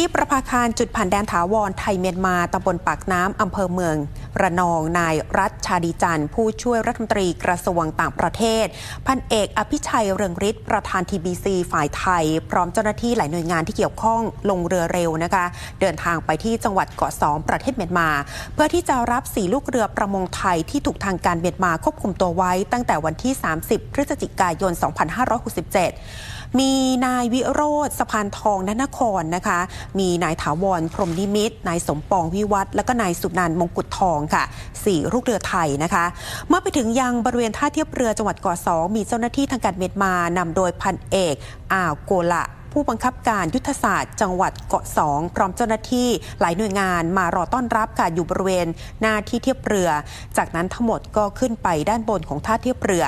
ที่ประภาคารจุดผ่านแดนถาวรไทยเมียนมาตำบลปากน้ำอำเภอเมือง ระนองนายรัฐชาดีจันทร์ผู้ช่วยรัฐมนตรีกระทรวงต่างประเทศ พันเอกอภิชัยเรืองฤทธิ์ประธานทีบีซีฝ่ายไทย พร้อมเจ้าหน้าที่หลายหน่วยงานที่เกี่ยวข้องลงเรือเร็วนะคะ เดินทางไปที่จังหวัดเกาะสองประเทศเมียนมา เพื่อที่จะรับสีลูกเรือประมงไทยที่ถูกทางการเมียนมาควบคุมตัวไว้ ตั้งแต่วันที่ 30 พฤศจิกายน 2567มีนายวิโรธสะพานทองนนครนะคะ มีนายถาวรพรมนิมิตรนายสมปองวิวัฒน์แล้วก็นายสุนันท์มงกุฎทองค่ะสี่ลูกเรือไทยนะคะ เมื่อไปถึงยังบริเวณท่าเทียบเรือจังหวัดเกาะสองมีเจ้าหน้าที่ทางการเมียนมานำโดยพันเอกอ่าวโกละผู้บังคับการยุทธศาสตร์จังหวัดเกาะสองพร้อมเจ้าหน้าที่หลายหน่วยงานมารอต้อนรับค่ะอยู่บริเวณหน้าที่เทียบเรือ จากนั้นทั้งหมดก็ขึ้นไปด้านบนของท่าเทียบเรือ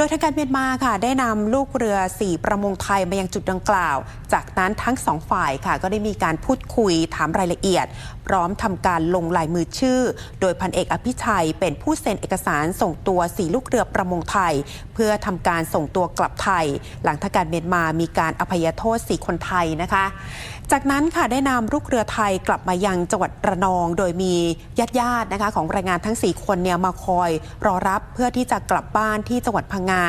โดยทางการเมียนมาค่ะ ได้นำลูกเรือ4ประมงไทยมายังจุดดังกล่าว จากนั้นทั้งสองฝ่ายค่ะ ก็ได้มีการพูดคุยถามรายละเอียด พร้อมทำการลงลายมือชื่อ โดยพันเอกอภิชัยเป็นผู้เซ็นเอกสารส่งตัว4ลูกเรือประมงไทย เพื่อทำการส่งตัวกลับไทย หลังทางการเมียนมามีการอภัยโทษ4คนไทยนะคะ จากนั้นค่ะได้นำลูกเรือไทยกลับมายังจังหวัดระนอง โดยมีญาติญาติๆนะคะของแรงงานทั้ง 4 คนเนี่ยมาคอยรอรับเพื่อที่จะกลับบ้านที่จังหวัดพังงา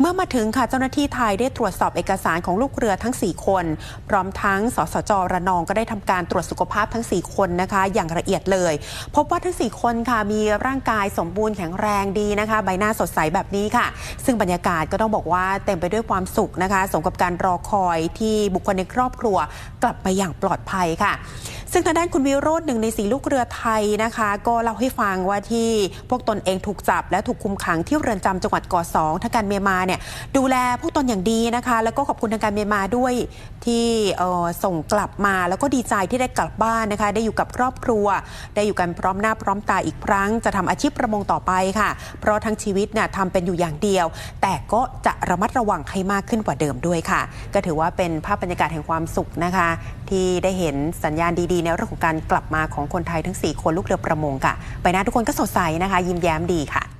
เมื่อมาถึงค่ะเจ้าหน้าที่ไทยได้ตรวจสอบเอกสารของลูกเรือทั้ง 4 คน พร้อมทั้งสสจระนองก็ได้ทำการตรวจสุขภาพทั้ง 4 คนนะคะ อย่างละเอียดเลย พบว่าทั้ง 4 คนค่ะมีร่างกายสมบูรณ์แข็งแรงดีนะคะ ใบหน้าสดใสแบบนี้ค่ะ ซึ่งบรรยากาศก็ต้องบอกว่าเต็มไปด้วยความสุขนะคะสมกับการรอคอยที่บุคคลในครอบครัวกลับมาอย่างปลอดภัยค่ะ ซึ่งทางด้านคุณวิโรจน์หนึ่งในสีลูกเรือไทยนะคะ ก็เล่าให้ฟังว่าที่พวกตนเองถูกจับ และถูกคุมขังที่เรือนจำจังหวัดเกาะสองทางการเมียนมาเนี่ยดูแลพวกตนอย่างดีนะคะ แล้วก็ขอบคุณทางการเมียนมาด้วยที่ส่งกลับมาแล้วก็ดีใจที่ได้กลับบ้านนะคะ ได้อยู่กับครอบครัว ได้อยู่กันพร้อมหน้าพร้อมตาอีกครั้ง จะทำอาชีพประมงต่อไปค่ะ เพราะทั้งชีวิตเนี่ยทำเป็นอยู่อย่างเดียว แต่ก็จะระมัดระวังให้มากขึ้นกว่าเดิมด้วยค่ะ ก็ถือว่าเป็นภาพบรรยากาศแห่งความสุขนะคะ ที่ได้เห็นสัญญาณดีในเรื่องของการกลับมาของคนไทยทั้ง 4 คนลูกเรือประมงค่ะ ไปนะทุกคนก็สดใสนะคะ ยิ้มแย้มดีค่ะ